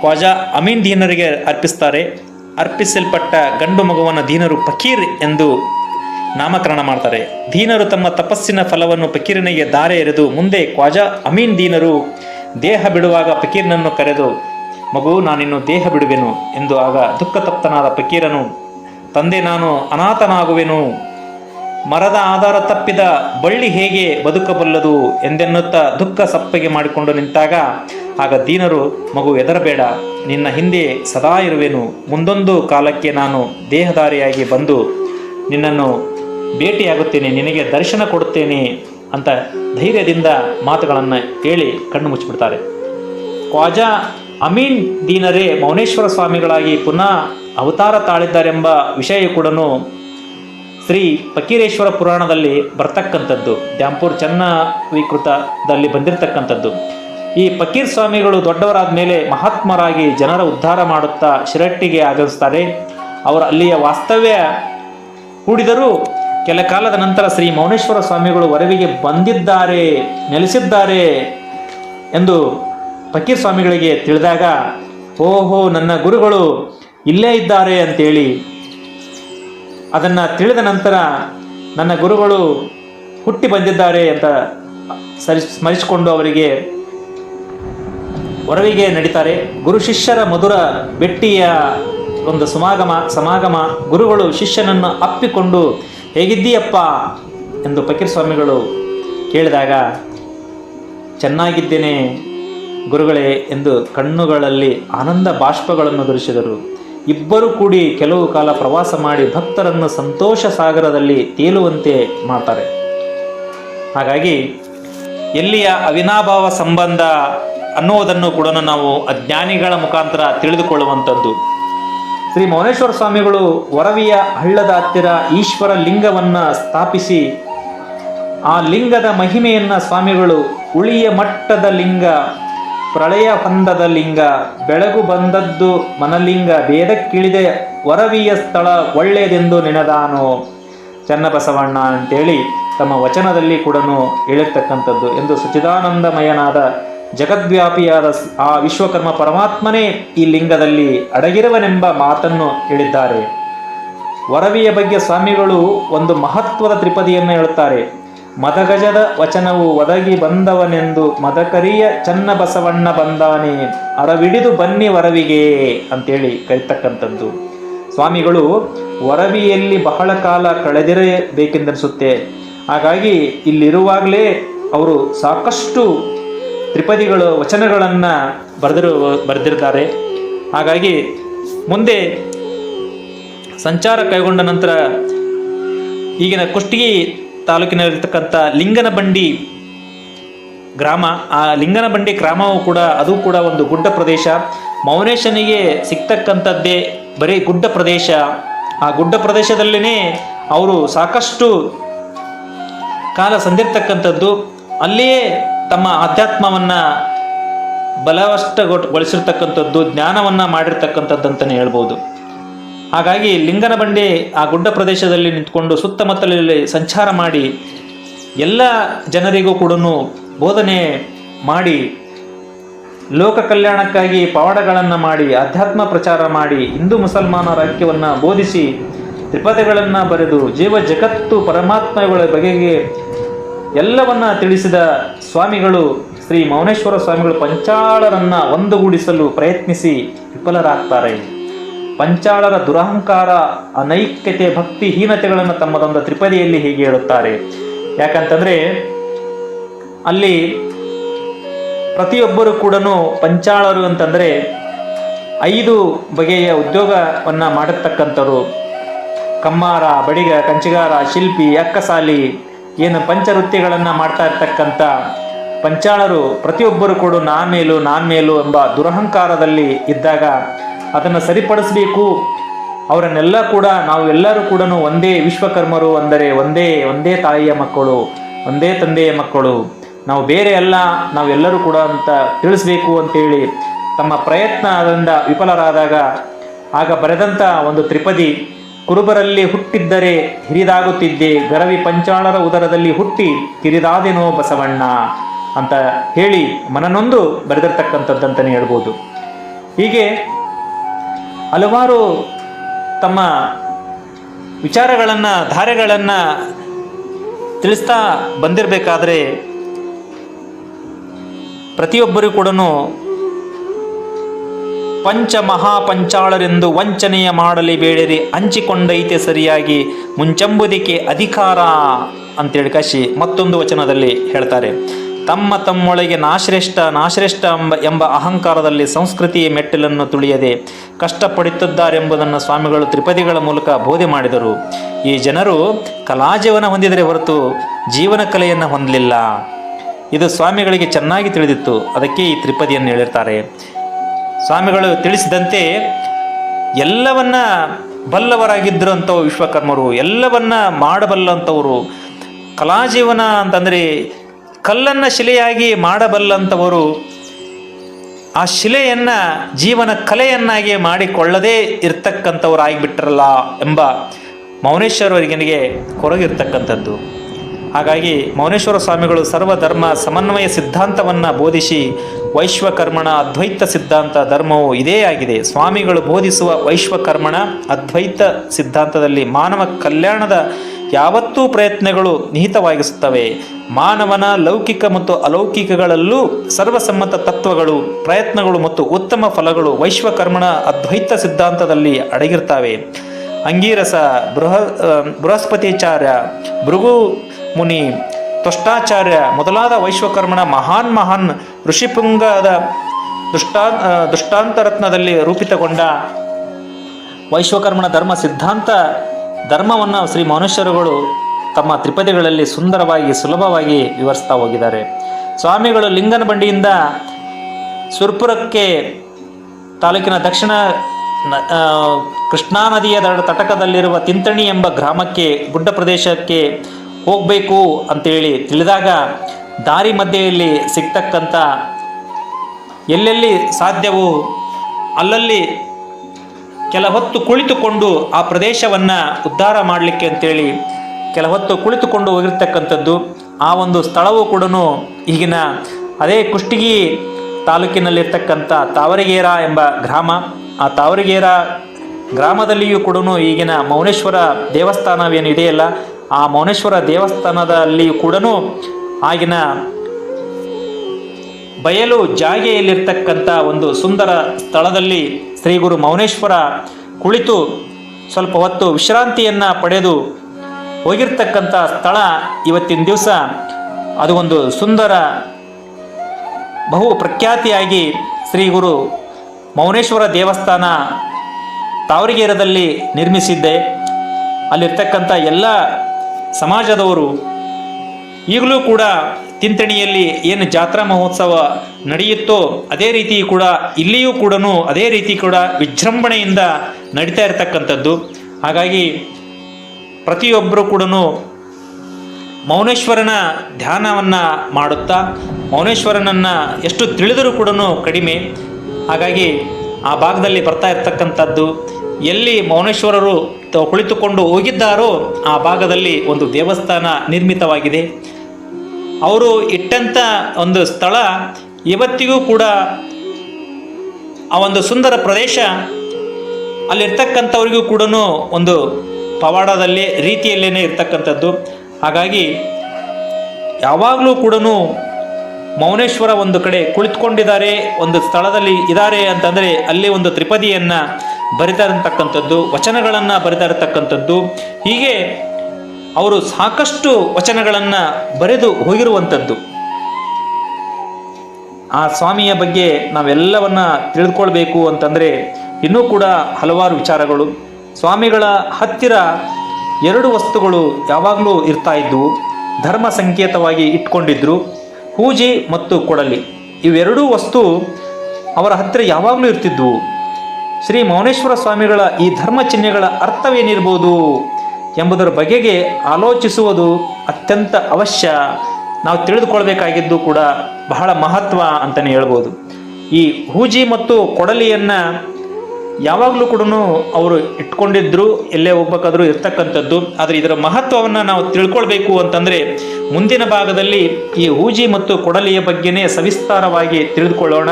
ಖ್ವಾಜಾ ಅಮೀನ್ ದೀನರಿಗೆ ಅರ್ಪಿಸ್ತಾರೆ. ಅರ್ಪಿಸಲ್ಪಟ್ಟ ಗಂಡು ಮಗುವನ್ನು ದೀನರು ಫಕೀರ್ ಎಂದು ನಾಮಕರಣ ಮಾಡ್ತಾರೆ. ದೀನರು ತಮ್ಮ ತಪಸ್ಸಿನ ಫಲವನ್ನು ಫಕೀರನಿಗೆ ದಾರೆ ಎರೆದು ಮುಂದೆ ಖ್ವಾಜಾ ಅಮೀನ್ ದೀನರು ದೇಹ ಬಿಡುವಾಗ ಫಕೀರನನ್ನು ಕರೆದು, ಮಗು, ನಾನಿನ್ನು ದೇಹ ಬಿಡುವೆನು ಎಂದು ಆಗ ದುಃಖ ತಪ್ತನಾದ ಫಕೀರನು, ತಂದೆ, ನಾನು ಅನಾಥನಾಗುವೆನು. ಮರದ ಆಧಾರ ತಪ್ಪಿದ ಬಳ್ಳಿ ಹೇಗೆ ಬದುಕಬಲ್ಲದು? ಎಂದೆನ್ನುತ್ತಾ ದುಃಖ ಸಪ್ಪಗೆ ಮಾಡಿಕೊಂಡು ನಿಂತಾಗ, ಆಗ ದೀನರು, ಮಗು ಎದರಬೇಡ ನಿನ್ನ ಹಿಂದೆ ಸದಾ ಇರುವೆನು. ಮುಂದೊಂದು ಕಾಲಕ್ಕೆ ನಾನು ದೇಹದಾರಿಯಾಗಿ ಬಂದು ನಿನ್ನನ್ನು ಭೇಟಿಯಾಗುತ್ತೇನೆ, ನಿನಗೆ ದರ್ಶನ ಕೊಡುತ್ತೇನೆ ಅಂತ ಧೈರ್ಯದಿಂದ ಮಾತುಗಳನ್ನು ಕೇಳಿ ಕಣ್ಣು ಮುಚ್ಚಿಬಿಡ್ತಾರೆ. ಖ್ವಾಜಾ ಅಮೀನ್ ದೀನರೇ, ಮೌನೇಶ್ವರ ಸ್ವಾಮಿಗಳಾಗಿ ಪುನಃ ಅವತಾರ ತಾಳಿದ್ದಾರೆಂಬ ವಿಷಯ ಕೂಡ ಶ್ರೀ ಫಕೀರೇಶ್ವರ ಪುರಾಣದಲ್ಲಿ ಬರ್ತಕ್ಕಂಥದ್ದು ದ್ಯಾಂಪುರ್ ಚನ್ನ ವಿಕೃತದಲ್ಲಿ ಬಂದಿರತಕ್ಕಂಥದ್ದು. ಈ ಫಕೀರ್ ಸ್ವಾಮಿಗಳು ದೊಡ್ಡವರಾದ ಮೇಲೆ ಮಹಾತ್ಮರಾಗಿ ಜನರ ಉದ್ಧಾರ ಮಾಡುತ್ತಾ ಶಿರಟ್ಟಿಗೆ ಆಗಮಿಸ್ತಾರೆ. ಅವರು ಅಲ್ಲಿಯ ವಾಸ್ತವ್ಯ ಹೂಡಿದರೂ ಕೆಲ ಕಾಲದ ನಂತರ ಶ್ರೀ ಮೌನೇಶ್ವರ ಸ್ವಾಮಿಗಳು ವರವಿಗೆ ಬಂದಿದ್ದಾರೆ, ನೆಲೆಸಿದ್ದಾರೆ ಎಂದು ಫಕೀರ್ ಸ್ವಾಮಿಗಳಿಗೆ ತಿಳಿದಾಗ, ಓಹೋ, ನನ್ನ ಗುರುಗಳು ಇಲ್ಲೇ ಇದ್ದಾರೆ ಅಂತೇಳಿ. ಅದನ್ನು ತಿಳಿದ ನಂತರ ನನ್ನ ಗುರುಗಳು ಹುಟ್ಟಿ ಬಂದಿದ್ದಾರೆ ಅಂತ ಸರಿ ಸ್ಮರಿಸಿಕೊಂಡು ಅವರಿಗೆ ವರವಿಗೆ ನಡೀತಾರೆ. ಗುರು ಶಿಷ್ಯರ ಮಧುರ ಬೆಟ್ಟಿಯ ಒಂದು ಸಮಾಗಮ ಸಮಾಗಮ. ಗುರುಗಳು ಶಿಷ್ಯನನ್ನು ಅಪ್ಪಿಕೊಂಡು ಹೇಗಿದ್ದೀಯಪ್ಪ? ಎಂದು ಫಕೀರ್ ಸ್ವಾಮಿಗಳು ಕೇಳಿದಾಗ, ಚೆನ್ನಾಗಿದ್ದೇನೆ ಗುರುಗಳೇ ಎಂದು ಕಣ್ಣುಗಳಲ್ಲಿ ಆನಂದ ಬಾಷ್ಪಗಳನ್ನು ಧರಿಸಿದರು. ಇಬ್ಬರು ಕೂಡಿ ಕೆಲವು ಕಾಲ ಪ್ರವಾಸ ಮಾಡಿ ಭಕ್ತರನ್ನು ಸಂತೋಷ ಸಾಗರದಲ್ಲಿ ತೇಲುವಂತೆ ಮಾಡ್ತಾರೆ. ಹಾಗಾಗಿ, ಎಲ್ಲಿಯ ಅವಿನಾಭಾವ ಸಂಬಂಧ ಅನ್ನುವುದನ್ನು ಕೂಡ ನಾವು ಅಜ್ಞಾನಿಗಳ ಮುಖಾಂತರ ತಿಳಿದುಕೊಳ್ಳುವಂಥದ್ದು. ಶ್ರೀ ಮೌನೇಶ್ವರ ಸ್ವಾಮಿಗಳು ವರವಿಯ ಹಳ್ಳದ ಹತ್ತಿರ ಈಶ್ವರ ಲಿಂಗವನ್ನು ಸ್ಥಾಪಿಸಿ, ಆ ಲಿಂಗದ ಮಹಿಮೆಯನ್ನು ಸ್ವಾಮಿಗಳು ಉಳಿಯ ಮಟ್ಟದ ಲಿಂಗ, ಪ್ರಳಯ ಹೊಂದದ ಲಿಂಗ, ಬೆಳಗು ಬಂದದ್ದು ಮನಲಿಂಗ, ಭೇದಕ್ಕಿಳಿದೆ ವರವಿಯ ಸ್ಥಳ ಒಳ್ಳೆಯದೆಂದು ನೆನೆದಾನು ಚನ್ನಬಸವಣ್ಣ ಅಂತೇಳಿ ತಮ್ಮ ವಚನದಲ್ಲಿ ಕೂಡ ಹೇಳಿರ್ತಕ್ಕಂಥದ್ದು ಎಂದು ಸಚ್ಚಿದಾನಂದಮಯನಾದ ಜಗದ್ವ್ಯಾಪಿಯಾದ ಆ ವಿಶ್ವಕರ್ಮ ಪರಮಾತ್ಮನೇ ಈ ಲಿಂಗದಲ್ಲಿ ಅಡಗಿರುವನೆಂಬ ಮಾತನ್ನು ಹೇಳಿದ್ದಾರೆ. ವರವಿಯ ಬಗ್ಗೆ ಸ್ವಾಮಿಗಳು ಒಂದು ಮಹತ್ವದ ತ್ರಿಪದಿಯನ್ನು ಹೇಳುತ್ತಾರೆ. ಮದಗಜದ ವಚನವು ಒದಗಿ ಬಂದವನೆಂದು ಮದಕರಿಯ ಚನ್ನ ಬಸವಣ್ಣ ಬಂದಾನೆ, ಅರವಿಡಿದು ಬನ್ನಿ ವರವಿಗೆ ಅಂತೇಳಿ ಕರಿತಕ್ಕಂಥದ್ದು. ಸ್ವಾಮಿಗಳು, ವರವಿಯಲ್ಲಿ ಬಹಳ ಕಾಲ ಕಳೆದಿರಬೇಕೆಂದನಿಸುತ್ತೆ ಹಾಗಾಗಿ ಇಲ್ಲಿರುವಾಗಲೇ ಅವರು ಸಾಕಷ್ಟು ತ್ರಿಪದಿಗಳು ವಚನಗಳನ್ನು ಬರೆದಿರು, ಬರೆದಿರ್ತಾರೆ. ಹಾಗಾಗಿ ಮುಂದೆ ಸಂಚಾರ ಕೈಗೊಂಡ ನಂತರ ಈಗಿನ ಕುಷ್ಟಗಿ ತಾಲೂಕಿನಲ್ಲಿರ್ತಕ್ಕಂಥ ಲಿಂಗನಬಂಡಿ ಗ್ರಾಮ, ಆ ಲಿಂಗನಬಂಡಿ ಗ್ರಾಮವು ಕೂಡ, ಅದು ಕೂಡ ಒಂದು ಗುಡ್ಡ ಪ್ರದೇಶ. ಮೌನೇಶನಿಗೆ ಸಿಗ್ತಕ್ಕಂಥದ್ದೇ ಬರೀ ಗುಡ್ಡ ಪ್ರದೇಶ. ಆ ಗುಡ್ಡ ಪ್ರದೇಶದಲ್ಲೇ ಅವರು ಸಾಕಷ್ಟು ಕಾಲ ಸಂದಿರ್ತಕ್ಕಂಥದ್ದು. ಅಲ್ಲಿಯೇ ತಮ್ಮ ಆಧ್ಯಾತ್ಮವನ್ನು ಬಲವಷ್ಟಗೊಳಿಸಿರ್ತಕ್ಕಂಥದ್ದು, ಜ್ಞಾನವನ್ನು ಮಾಡಿರ್ತಕ್ಕಂಥದ್ದು ಅಂತಲೇ ಹೇಳ್ಬೋದು. ಹಾಗಾಗಿ ಲಿಂಗನ ಬಂಡೆ ಆ ಗುಡ್ಡ ಪ್ರದೇಶದಲ್ಲಿ ನಿಂತ್ಕೊಂಡು ಸುತ್ತಮುತ್ತಲಲ್ಲಿ ಸಂಚಾರ ಮಾಡಿ ಎಲ್ಲ ಜನರಿಗೂ ಕೂಡ ಬೋಧನೆ ಮಾಡಿ, ಲೋಕ ಕಲ್ಯಾಣಕ್ಕಾಗಿ ಪವಾಡಗಳನ್ನು ಮಾಡಿ ಅಧ್ಯಾತ್ಮ ಪ್ರಚಾರ ಮಾಡಿ, ಹಿಂದೂ ಮುಸಲ್ಮಾನರ ಐಕ್ಯವನ್ನು ಬೋಧಿಸಿ, ತ್ರಿಪದಗಳನ್ನು ಬರೆದು, ಜೀವ ಜಗತ್ತು ಪರಮಾತ್ಮಗಳ ಬಗೆಗೆ ಎಲ್ಲವನ್ನ ತಿಳಿಸಿದ ಸ್ವಾಮಿಗಳು, ಶ್ರೀ ಮೌನೇಶ್ವರ ಸ್ವಾಮಿಗಳು ಪಂಚಾಳರನ್ನ ಒಂದುಗೂಡಿಸಲು ಪ್ರಯತ್ನಿಸಿ ವಿಫಲರಾಗ್ತಾರೆ. ಪಂಚಾಳರ ದುರಹಂಕಾರ, ಅನೈಕ್ಯತೆ ಭಕ್ತಿ ಹೀನತೆಗಳನ್ನು ತಮ್ಮದೊಂದು ತ್ರಿಪದಿಯಲ್ಲಿ ಹೀಗೆ ಹೇಳುತ್ತಾರೆ. ಯಾಕಂತಂದರೆ, ಅಲ್ಲಿ ಪ್ರತಿಯೊಬ್ಬರು ಕೂಡ ಪಂಚಾಳರು ಅಂತಂದರೆ ಐದು ಬಗೆಯ ಉದ್ಯೋಗವನ್ನು ಮಾಡಿರ್ತಕ್ಕಂಥವ್ರು ಕಮ್ಮಾರ, ಬಡಿಗ, ಕಂಚಿಗಾರ, ಶಿಲ್ಪಿ, ಅಕ್ಕಸಾಲಿ ಏನು ಪಂಚವೃತ್ತಿಗಳನ್ನು ಮಾಡ್ತಾ ಇರ್ತಕ್ಕಂಥ ಪಂಚಾಳರು ಪ್ರತಿಯೊಬ್ಬರು ಕೂಡ ನಾನು ಮೇಲು ನಾನು ಮೇಲು ಎಂಬ ದುರಹಂಕಾರದಲ್ಲಿ ಇದ್ದಾಗ ಅದನ್ನು ಸರಿಪಡಿಸಬೇಕು. ಅವರನ್ನೆಲ್ಲ ಕೂಡ ನಾವು ಎಲ್ಲರೂ ಕೂಡ ಒಂದೇ ವಿಶ್ವಕರ್ಮರು ಅಂದರೆ ಒಂದೇ ಒಂದೇ ತಾಯಿಯ ಮಕ್ಕಳು, ಒಂದೇ ತಂದೆಯ ಮಕ್ಕಳು. ನಾವು ಬೇರೆ ಅಲ್ಲ ನಾವೆಲ್ಲರೂ ಕೂಡ ಅಂತ ತಿಳಿಸ್ಬೇಕು ಅಂತೇಳಿ ತಮ್ಮ ಪ್ರಯತ್ನದಿಂದ ವಿಫಲರಾದಾಗ ಆಗ ಬರೆದಂಥ ಒಂದು ತ್ರಿಪದಿ ಕುರುಬರಲ್ಲಿ ಹುಟ್ಟಿದ್ದರೆ ಹಿರಿದಾಗುತ್ತಿದ್ದೆ. ಗರವಿ ಪಂಚಾಳರ ಉದರದಲ್ಲಿ ಹುಟ್ಟಿ ಕಿರಿದಾದೆನೋ ಬಸವಣ್ಣ ಅಂತ ಹೇಳಿ ಮನನೊಂದು ಬರೆದಿರ್ತಕ್ಕಂಥದ್ದಂತಲೇ ಹೇಳ್ಬೋದು. ಹೀಗೆ ಹಲವಾರು ತಮ್ಮ ವಿಚಾರಗಳನ್ನು, ಧಾರೆಗಳನ್ನು ತಿಳಿಸ್ತಾ ಬಂದಿರಬೇಕಾದ್ರೆ ಪ್ರತಿಯೊಬ್ಬರೂ ಕೂಡ ಪಂಚ ಮಹಾಪಂಚಾಳರೆಂದು ವಂಚನೆಯ ಮಾಡಲಿ ಬೇಡರಿ. ಹಂಚಿಕೊಂಡೈತೆ ಸರಿಯಾಗಿ. ಮುಂಚಂಬುದಿಕೆ ಅಧಿಕಾರ ಅಂತೇಳಿ ಕಾಶಿ ಮತ್ತೊಂದು ವಚನದಲ್ಲಿ ಹೇಳ್ತಾರೆ. ತಮ್ಮ ತಮ್ಮೊಳಗೆ ನಾಶ್ರೇಷ್ಠ ನಾಶ್ರೇಷ್ಠ ಎಂಬ ಎಂಬ ಅಹಂಕಾರದಲ್ಲಿ ಸಂಸ್ಕೃತಿಯ ಮೆಟ್ಟಿಲನ್ನು ತುಳಿಯದೆ ಕಷ್ಟಪಡುತ್ತಿದ್ದಾರೆಂಬುದನ್ನು ಸ್ವಾಮಿಗಳು ತ್ರಿಪದಿಗಳ ಮೂಲಕ ಬೋಧೆ ಮಾಡಿದರು. ಈ ಜನರು ಕಲಾಜೀವನ ಹೊಂದಿದರೆ ಹೊರತು ಜೀವನ ಕಲೆಯನ್ನು ಹೊಂದಲಿಲ್ಲ. ಇದು ಸ್ವಾಮಿಗಳಿಗೆ ಚೆನ್ನಾಗಿ ತಿಳಿದಿತ್ತು. ಅದಕ್ಕೆ ಈ ತ್ರಿಪದಿಯನ್ನು ಹೇಳಿರ್ತಾರೆ. ಸ್ವಾಮಿಗಳು ತಿಳಿಸಿದಂತೆ ಎಲ್ಲವನ್ನ ಬಲ್ಲವರಾಗಿದ್ದರು ವಿಶ್ವಕರ್ಮರು, ಎಲ್ಲವನ್ನ ಮಾಡಬಲ್ಲಂಥವರು ಕಲಾಜೀವನ ಅಂತಂದರೆ ಕಲ್ಲನ್ನು ಶಿಲೆಯಾಗಿ ಮಾಡಬಲ್ಲಂಥವರು ಆ ಶಿಲೆಯನ್ನು ಜೀವನ ಕಲೆಯನ್ನಾಗಿ ಮಾಡಿಕೊಳ್ಳದೇ ಇರ್ತಕ್ಕಂಥವರಾಗಿಬಿಟ್ರಲ್ಲ ಎಂಬ ಮೌನೇಶ್ವರವರಿಗೆ ಕೊರಗಿರ್ತಕ್ಕಂಥದ್ದು. ಹಾಗಾಗಿ ಮೌನೇಶ್ವರ ಸ್ವಾಮಿಗಳು ಸರ್ವಧರ್ಮ ಸಮನ್ವಯ ಸಿದ್ಧಾಂತವನ್ನು ಬೋಧಿಸಿ ವೈಶ್ವಕರ್ಮಣ ಅದ್ವೈತ ಸಿದ್ಧಾಂತ ಧರ್ಮವು ಇದೇ ಆಗಿದೆ. ಸ್ವಾಮಿಗಳು ಬೋಧಿಸುವ ವೈಶ್ವಕರ್ಮಣ ಅದ್ವೈತ ಸಿದ್ಧಾಂತದಲ್ಲಿ ಮಾನವ ಕಲ್ಯಾಣದ ಯಾವತ್ತೂ ಪ್ರಯತ್ನಗಳು ನಿಹಿತವಾಗಿಸುತ್ತವೆ. ಮಾನವನ ಲೌಕಿಕ ಮತ್ತು ಅಲೌಕಿಕಗಳಲ್ಲೂ ಸರ್ವಸಮ್ಮತ ತತ್ವಗಳು, ಪ್ರಯತ್ನಗಳು ಮತ್ತು ಉತ್ತಮ ಫಲಗಳು ವೈಶ್ವಕರ್ಮಣ ಅದ್ವೈತ ಸಿದ್ಧಾಂತದಲ್ಲಿ ಅಡಗಿರ್ತವೆ. ಅಂಗೀರಸ ಬೃಹ, ಬೃಹಸ್ಪತಿಚಾರ್ಯ ಭೃಗು ಮುನಿ ತುಷ್ಟಾಚಾರ್ಯ ಮೊದಲಾದ ವೈಶ್ವಕರ್ಮಣ, ಮಹಾನ್ ಮಹಾನ್ ಋಷಿಪುಂಗದ ದುಷ್ಟಾ ದುಷ್ಟಾಂತರತ್ನದಲ್ಲಿ ರೂಪಿತಗೊಂಡ ವೈಶ್ವಕರ್ಮಣ ಧರ್ಮ ಸಿದ್ಧಾಂತ, ಧರ್ಮವನ್ನು ಶ್ರೀ ಮನುಷ್ಯರುಗಳು ತಮ್ಮ ತ್ರಿಪದಿಗಳಲ್ಲಿ ಸುಂದರವಾಗಿ, ಸುಲಭವಾಗಿ ವಿವರಿಸ್ತಾ ಹೋಗಿದ್ದಾರೆ. ಸ್ವಾಮಿಗಳು ಲಿಂಗನ ಬಂಡಿಯಿಂದ ಸುರ್ಪುರಕ್ಕೆ ತಾಲೂಕಿನ ದಕ್ಷಿಣ ಕೃಷ್ಣಾ ನದಿಯ ತಟಕದಲ್ಲಿರುವ ತಿಂತಣಿ ಎಂಬ ಗ್ರಾಮಕ್ಕೆ, ಗುಡ್ಡ ಪ್ರದೇಶಕ್ಕೆ ಹೋಗಬೇಕು ಅಂತೇಳಿ ತಿಳಿದಾಗ ದಾರಿ ಮಧ್ಯೆಯಲ್ಲಿ ಸಿಗ್ತಕ್ಕಂಥ ಎಲ್ಲೆಲ್ಲಿ ಸಾಧ್ಯವೋ ಅಲ್ಲಲ್ಲಿ ಕೆಲ ಹೊತ್ತು ಕುಳಿತುಕೊಂಡು ಆ ಪ್ರದೇಶವನ್ನು ಉದ್ಧಾರ ಮಾಡಲಿಕ್ಕೆ ಅಂತೇಳಿ ಕೆಲ ಹೊತ್ತು ಕುಳಿತುಕೊಂಡು ಹೋಗಿರ್ತಕ್ಕಂಥದ್ದು, ಆ ಒಂದು ಸ್ಥಳವು ಕೂಡ ಈಗಿನ ಅದೇ ಕುಷ್ಟಗಿ ತಾಲೂಕಿನಲ್ಲಿರ್ತಕ್ಕಂಥ ತಾವರಿಗೇರ ಎಂಬ ಗ್ರಾಮ. ಆ ತಾವರಿಗೇರ ಗ್ರಾಮದಲ್ಲಿಯೂ ಕೂಡ ಈಗಿನ ಮೌನೇಶ್ವರ ದೇವಸ್ಥಾನವೇನು ಇದೆಯಲ್ಲ ಆ ಮೌನೇಶ್ವರ ದೇವಸ್ಥಾನದಲ್ಲಿ ಕೂಡ ಆಗಿನ ಬಯಲು ಜಾಗೆಯಲ್ಲಿರ್ತಕ್ಕಂಥ ಒಂದು ಸುಂದರ ಸ್ಥಳದಲ್ಲಿ ಶ್ರೀ ಗುರು ಮೌನೇಶ್ವರ ಕುಳಿತು ಸ್ವಲ್ಪ ಹೊತ್ತು ವಿಶ್ರಾಂತಿಯನ್ನು ಪಡೆದು ಹೋಗಿರ್ತಕ್ಕಂಥ ಸ್ಥಳ ಇವತ್ತಿನ ದಿವಸ. ಅದು ಒಂದು ಸುಂದರ ಬಹು ಪ್ರಖ್ಯಾತಿಯಾಗಿ ಶ್ರೀ ಗುರು ಮೌನೇಶ್ವರ ದೇವಸ್ಥಾನ ತಾವರಿಗೇರದಲ್ಲಿ ನಿರ್ಮಿಸಿದ್ದೆ. ಅಲ್ಲಿರ್ತಕ್ಕಂಥ ಎಲ್ಲ ಸಮಾಜದವರು ಈಗಲೂ ಕೂಡ ತಿಂತಣಿಯಲ್ಲಿ ಏನು ಜಾತ್ರಾ ಮಹೋತ್ಸವ ನಡೆಯುತ್ತೋ ಅದೇ ರೀತಿ ಕೂಡ ಇಲ್ಲಿಯೂ ಕೂಡ ಅದೇ ರೀತಿ ಕೂಡ ವಿಜೃಂಭಣೆಯಿಂದ ನಡೀತಾ ಇರತಕ್ಕಂಥದ್ದು. ಹಾಗಾಗಿ ಪ್ರತಿಯೊಬ್ಬರು ಕೂಡ ಮೌನೇಶ್ವರನ ಧ್ಯಾನವನ್ನು ಮಾಡುತ್ತಾ, ಮೌನೇಶ್ವರನನ್ನು ಎಷ್ಟು ತಿಳಿದರೂ ಕೂಡ ಕಡಿಮೆ. ಹಾಗಾಗಿ ಆ ಭಾಗದಲ್ಲಿ ಬರ್ತಾ ಇರ್ತಕ್ಕಂಥದ್ದು, ಎಲ್ಲಿ ಮೌನೇಶ್ವರರು ಕುಳಿತುಕೊಂಡು ಹೋಗಿದ್ದಾರೋ ಆ ಭಾಗದಲ್ಲಿ ಒಂದು ದೇವಸ್ಥಾನ ನಿರ್ಮಿತವಾಗಿದೆ. ಅವರು ಇಟ್ಟಂಥ ಒಂದು ಸ್ಥಳ, ಇವತ್ತಿಗೂ ಕೂಡ ಆ ಒಂದು ಸುಂದರ ಪ್ರದೇಶ, ಅಲ್ಲಿರ್ತಕ್ಕಂಥವ್ರಿಗೂ ಕೂಡ ಒಂದು ಪವಾಡದಲ್ಲಿ ರೀತಿಯಲ್ಲೇ ಇರ್ತಕ್ಕಂಥದ್ದು. ಹಾಗಾಗಿ ಯಾವಾಗಲೂ ಕೂಡ ಮೌನೇಶ್ವರ ಒಂದು ಕಡೆ ಕುಳಿತುಕೊಂಡಿದ್ದಾರೆ, ಒಂದು ಸ್ಥಳದಲ್ಲಿ ಇದ್ದಾರೆ ಅಂತಂದರೆ ಅಲ್ಲಿ ಒಂದು ತ್ರಿಪದಿಯನ್ನು ಬರಿತಾ ಇರತಕ್ಕಂಥದ್ದು, ವಚನಗಳನ್ನು ಬರಿತಾ ಇರತಕ್ಕಂಥದ್ದು, ಹೀಗೆ ಅವರು ಸಾಕಷ್ಟು ವಚನಗಳನ್ನು ಬರೆದು ಹೋಗಿರುವಂಥದ್ದು. ಆ ಸ್ವಾಮಿಯ ಬಗ್ಗೆ ನಾವೆಲ್ಲವನ್ನ ತಿಳಿದುಕೊಳ್ಬೇಕು ಅಂತಂದರೆ ಇನ್ನೂ ಕೂಡ ಹಲವಾರು ವಿಚಾರಗಳು. ಸ್ವಾಮಿಗಳ ಹತ್ತಿರ ಎರಡು ವಸ್ತುಗಳು ಯಾವಾಗಲೂ ಇರ್ತಾ ಇದ್ವು. ಧರ್ಮ ಸಂಕೇತವಾಗಿ ಇಟ್ಕೊಂಡಿದ್ರು, ಪೂಜೆ ಮತ್ತು ಕೊಡಲಿ. ಇವೆರಡೂ ವಸ್ತು ಅವರ ಹತ್ತಿರ ಯಾವಾಗಲೂ ಇರ್ತಿದ್ವು. ಶ್ರೀ ಮೌನೇಶ್ವರ ಸ್ವಾಮಿಗಳ ಈ ಧರ್ಮ ಚಿಹ್ನೆಗಳ ಅರ್ಥವೇನಿರ್ಬೋದು ಎಂಬುದರ ಬಗೆಗೆ ಆಲೋಚಿಸುವುದು ಅತ್ಯಂತ ಅವಶ್ಯ. ನಾವು ತಿಳಿದುಕೊಳ್ಬೇಕಾಗಿದ್ದು ಕೂಡ ಬಹಳ ಮಹತ್ವ ಅಂತಲೇ ಹೇಳ್ಬೋದು. ಈ ಹೂಜಿ ಮತ್ತು ಕೊಡಲಿಯನ್ನು ಯಾವಾಗಲೂ ಕೂಡ ಅವರು ಇಟ್ಕೊಂಡಿದ್ರು, ಎಲ್ಲೇ ಹೋಗ್ಬೇಕಾದ್ರೂ ಇರ್ತಕ್ಕಂಥದ್ದು. ಆದರೆ ಇದರ ಮಹತ್ವವನ್ನು ನಾವು ತಿಳ್ಕೊಳ್ಬೇಕು ಅಂತಂದರೆ ಮುಂದಿನ ಭಾಗದಲ್ಲಿ ಈ ಹೂಜಿ ಮತ್ತು ಕೊಡಲಿಯ ಬಗ್ಗೆನೇ ಸವಿಸ್ತಾರವಾಗಿ ತಿಳಿದುಕೊಳ್ಳೋಣ.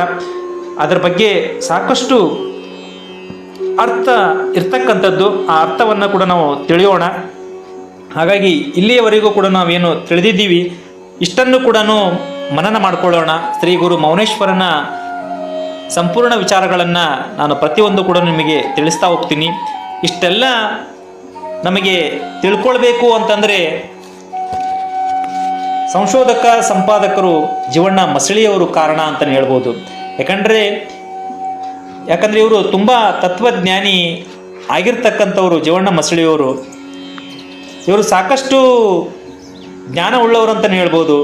ಅದರ ಬಗ್ಗೆ ಸಾಕಷ್ಟು ಅರ್ಥ ಇರ್ತಕ್ಕಂಥದ್ದು, ಆ ಅರ್ಥವನ್ನು ಕೂಡ ನಾವು ತಿಳಿಯೋಣ. ಹಾಗಾಗಿ ಇಲ್ಲಿಯವರೆಗೂ ಕೂಡ ನಾವೇನು ತಿಳಿದಿದ್ದೀವಿ, ಇಷ್ಟನ್ನು ಕೂಡ ಮನನ ಮಾಡಿಕೊಳ್ಳೋಣ. ಶ್ರೀ ಗುರು ಮೌನೇಶ್ವರನ ಸಂಪೂರ್ಣ ವಿಚಾರಗಳನ್ನು ನಾನು ಪ್ರತಿಯೊಂದು ಕೂಡ ನಿಮಗೆ ತಿಳಿಸ್ತಾ ಹೋಗ್ತೀನಿ. ಇಷ್ಟೆಲ್ಲ ನಮಗೆ ತಿಳ್ಕೊಳ್ಬೇಕು ಅಂತಂದರೆ ಸಂಶೋಧಕ, ಸಂಪಾದಕರು ಜೀವಣ್ಣ ಮಸಳಿಯವರು ಕಾರಣ ಅಂತಲೇ ಹೇಳ್ಬೋದು. ಯಾಕಂದರೆ ಯಾಕಂದರೆ ಇವರು ತುಂಬ ತತ್ವಜ್ಞಾನಿ ಆಗಿರ್ತಕ್ಕಂಥವ್ರು ಜೀವಣ್ಣ ಮಸಳಿಯವರು ಇವರು ಸಾಕಷ್ಟು ಜ್ಞಾನ ಉಳ್ಳವರು ಅಂತಲೇ ಹೇಳ್ಬೋದು.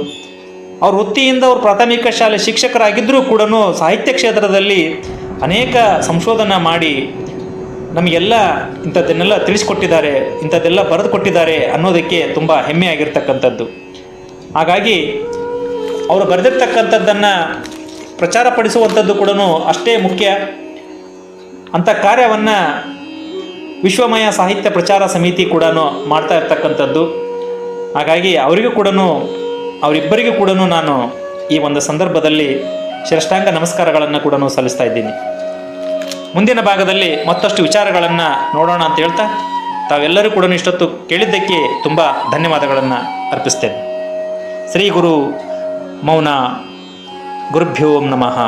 ಅವ್ರ ವೃತ್ತಿಯಿಂದ ಅವರು ಪ್ರಾಥಮಿಕ ಶಾಲೆ ಶಿಕ್ಷಕರಾಗಿದ್ದರೂ ಕೂಡ ಸಾಹಿತ್ಯ ಕ್ಷೇತ್ರದಲ್ಲಿ ಅನೇಕ ಸಂಶೋಧನೆ ಮಾಡಿ ನಮಗೆಲ್ಲ ಇಂಥದ್ದನ್ನೆಲ್ಲ ತಿಳಿಸ್ಕೊಟ್ಟಿದ್ದಾರೆ, ಇಂಥದ್ದೆಲ್ಲ ಬರೆದು ಕೊಟ್ಟಿದ್ದಾರೆ ಅನ್ನೋದಕ್ಕೆ ತುಂಬ ಹೆಮ್ಮೆ ಆಗಿರ್ತಕ್ಕಂಥದ್ದು. ಹಾಗಾಗಿ ಅವರು ಬರೆದಿರ್ತಕ್ಕಂಥದ್ದನ್ನು ಪ್ರಚಾರ ಪಡಿಸುವಂಥದ್ದು ಕೂಡ ಅಷ್ಟೇ ಮುಖ್ಯ. ಅಂಥ ಕಾರ್ಯವನ್ನು ವಿಶ್ವಮಯ ಸಾಹಿತ್ಯ ಪ್ರಚಾರ ಸಮಿತಿ ಕೂಡ ಮಾಡ್ತಾ ಇರ್ತಕ್ಕಂಥದ್ದು. ಹಾಗಾಗಿ ಅವರಿಗೂ ಕೂಡ ಅವರಿಬ್ಬರಿಗೂ ಕೂಡ ನಾನು ಈ ಒಂದು ಸಂದರ್ಭದಲ್ಲಿ ಶ್ರೇಷ್ಠಾಂಗ ನಮಸ್ಕಾರಗಳನ್ನು ಕೂಡ ಸಲ್ಲಿಸ್ತಾ ಇದ್ದೀನಿ. ಮುಂದಿನ ಭಾಗದಲ್ಲಿ ಮತ್ತಷ್ಟು ವಿಚಾರಗಳನ್ನು ನೋಡೋಣ ಅಂತ ಹೇಳ್ತಾ, ತಾವೆಲ್ಲರೂ ಕೂಡ ಇಷ್ಟೊತ್ತು ಕೇಳಿದ್ದಕ್ಕೆ ತುಂಬ ಧನ್ಯವಾದಗಳನ್ನು ಅರ್ಪಿಸ್ತೇನೆ. ಶ್ರೀ ಗುರು ಮೌನ ಗುರುಭ್ಯೋಂ ನಮಃ.